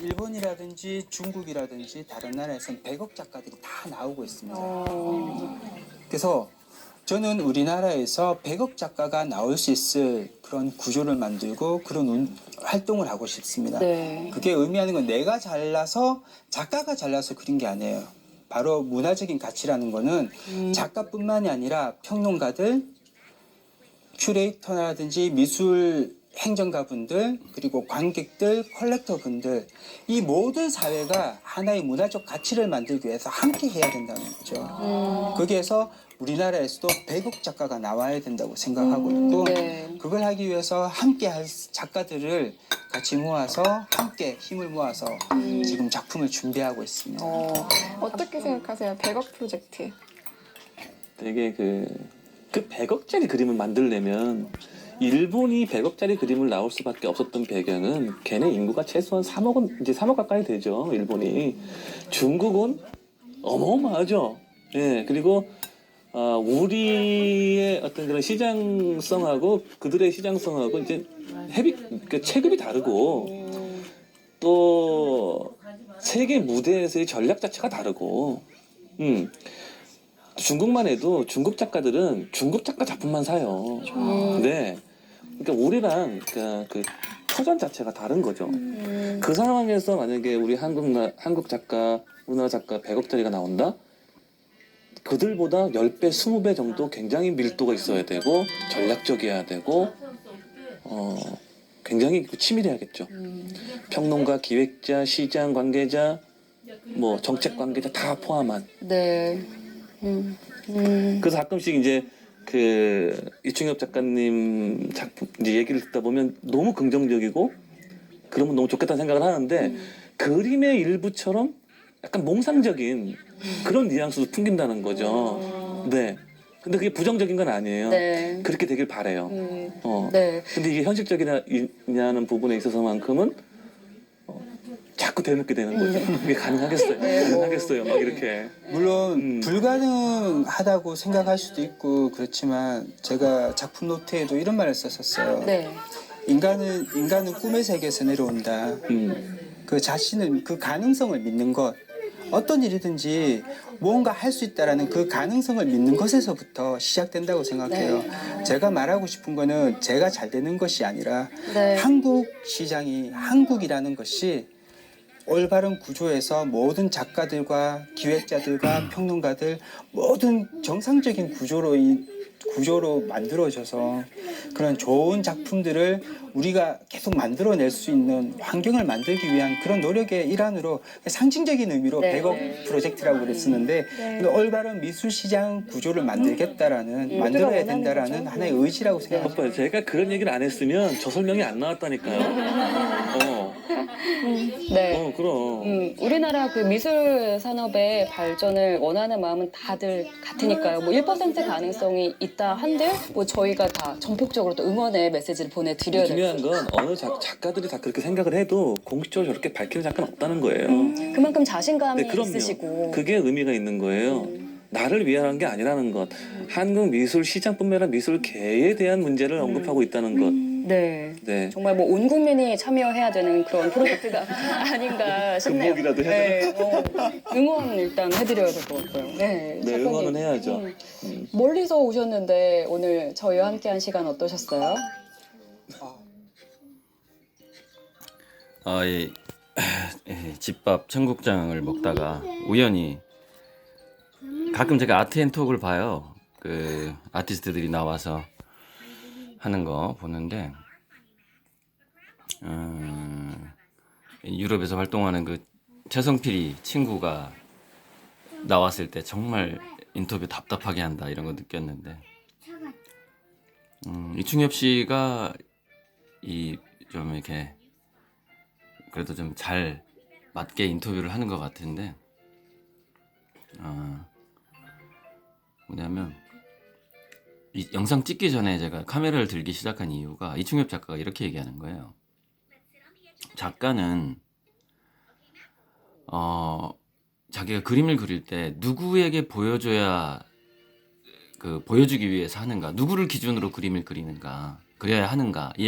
일본이라든지 중국이라든지 다른 나라에서는 100억 작가들이 다 나오고 있습니다. 어, 그래서 저는 우리나라에서 100억 작가가 나올 수 있을 그런 구조를 만들고 그런 운- 활동을 하고 싶습니다. 네. 그게 의미하는 건 내가 잘나서 작가가 잘나서 그린 게 아니에요. 바로 문화적인 가치라는 거는 음. 작가뿐만이 아니라 평론가들, 큐레이터라든지 미술 행정가분들 그리고 관객들, 컬렉터분들 이 모든 사회가 하나의 문화적 가치를 만들기 위해서 함께 해야 된다는 거죠. 음, 거기에서 우리나라에서도 100억 작가가 나와야 된다고 생각하고 있고 네. 그걸 하기 위해서 함께 할 작가들을 같이 모아서 함께 힘을 모아서 지금 작품을 준비하고 있습니다. 어, 어떻게 생각하세요? 100억 프로젝트. 되게 그, 그 100억짜리 그림을 만들려면 일본이 100억짜리 그림을 나올 수밖에 없었던 배경은 걔네 인구가 최소한 3억은 이제 3억 가까이 되죠. 일본이. 중국은 어마어마하죠. 예. 그리고 어, 우리의 어떤 그런 시장성하고 그들의 시장성하고 이제 헤비 그 체급이 다르고 또 세계 무대에서의 전략 자체가 다르고 음. 중국만 해도 중국 작가들은 중국 작가 작품만 사요. 음. 네. 그러니까 우리랑 그, 그 터전 자체가 다른 거죠. 음, 그 상황에서 만약에 우리 한국 나, 한국 작가, 우리나라 작가 100억짜리가 나온다? 그들보다 10배, 20배 정도 굉장히 밀도가 있어야 되고 전략적이어야 되고 어, 굉장히 그 치밀해야겠죠. 음, 평론가, 기획자, 시장 관계자, 뭐 정책 관계자 다 포함한 네. 음, 음, 그래서 가끔씩 이제 그 이충엽 작가님 작품 이제 얘기를 듣다 보면 너무 긍정적이고 그러면 너무 좋겠다는 생각을 하는데 그림의 일부처럼 약간 몽상적인 그런 뉘앙스도 풍긴다는 거죠. 네. 근데 그게 부정적인 건 아니에요. 네. 그렇게 되길 바래요. 음, 어. 네. 근데 이게 현실적이냐는 부분에 있어서만큼은 어, 자꾸 대놓게 되는 거죠. 이게 가능하겠어요? 네, 뭐. 가능하겠어요? 막 이렇게. 물론 음. 불가능하다고 생각할 수도 있고 그렇지만 제가 작품 노트에도 이런 말을 썼었어요. 네. 인간은 인간은 꿈의 세계에서 내려온다. 음. 그 자신은 그 가능성을 믿는 것 어떤 일이든지 무언가 할 수 있다라는 그 가능성을 믿는 것에서부터 시작된다고 생각해요. 제가 말하고 싶은 거는 제가 잘 되는 것이 아니라 네. 한국 시장이 한국이라는 것이 올바른 구조에서 모든 작가들과 기획자들과 평론가들 모든 정상적인 구조로 이 구조로 만들어져서 그런 좋은 작품들을 우리가 계속 만들어낼 수 있는 환경을 만들기 위한 그런 노력의 일환으로 상징적인 의미로 네. 100억 프로젝트라고 그랬었는데 근데 올바른 미술 시장 구조를 만들겠다라는 음, 만들어야 된다라는. 하나의 의지라고 생각합니다. 오빠 제가 그런 얘기를 안 했으면 저 설명이 안 나왔다니까요. 어, 네. 어 그럼. 음, 우리나라 그 미술 산업의 발전을 원하는 마음은 다들 같으니까요. 뭐 1% 가능성이 있다 한들 뭐 저희가 다 전폭적으로 또 응원의 메시지를 보내드려야 돼요. 중요한 건 어느 작, 작가들이 다 그렇게 생각을 해도 공식적으로 저렇게 밝히는 작가는 없다는 거예요. 그만큼 자신감이 네, 그럼요. 있으시고. 그게 의미가 있는 거예요. 나를 위한 게 아니라는 것. 한국 미술 시장뿐만 아니라 미술계에 대한 문제를 언급하고 있다는 것. 네. 네. 정말 뭐 온 국민이 참여해야 되는 그런 프로젝트가 아닌가 싶네요. 금목이라도 해야 네, 어, 응원 일단 해드려야 될 것 같고요. 네, 네, 작가님. 응원은 해야죠. 음, 음. 멀리서 오셨는데 오늘 저희와 함께한 시간 어떠셨어요? 아, 이, 이 집밥 청국장을 먹다가 우연히 가끔 제가 아트 앤톡을 봐요. 그 아티스트들이 나와서 하는 거 보는데 음, 유럽에서 활동하는 그 최성필이 친구가 나왔을 때 정말 인터뷰 답답하게 한다 이런 거 느꼈는데 음, 이충엽 씨가 이 좀 이렇게 그래도 좀 잘 맞게 인터뷰를 하는 것 같은데 어, 뭐냐면 이 영상 찍기 전에 제가 카메라를 들기 시작한 이유가 이충엽 작가가 이렇게 얘기하는 거예요. 작가는 어 자기가 그림을 그릴 때 누구에게 보여줘야 그 보여주기 위해서 하는가 누구를 기준으로 그림을 그리는가 그려야 하는가 이